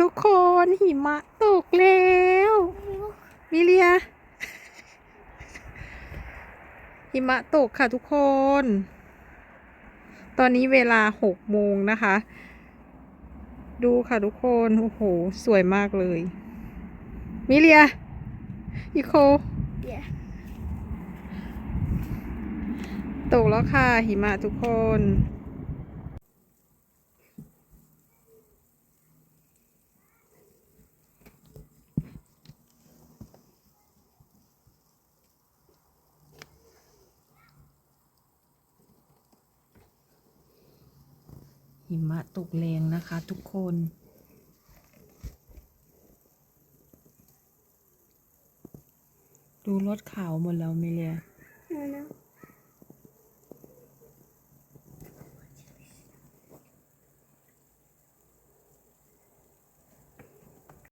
ทุกคนหิมะตกแล้วมิเลีย หิมะตกค่ะทุกคน ตอนนี้เวลาหกโมงนะคะ ดูค่ะทุกคน โอ้โห สวยมากเลย มิเลียอีโค Yeah. ตกแล้วค่ะหิมะทุกคน หิมะตกแรงนะคะทุกคน ดูรถขาวหมดแล้วเมเลีย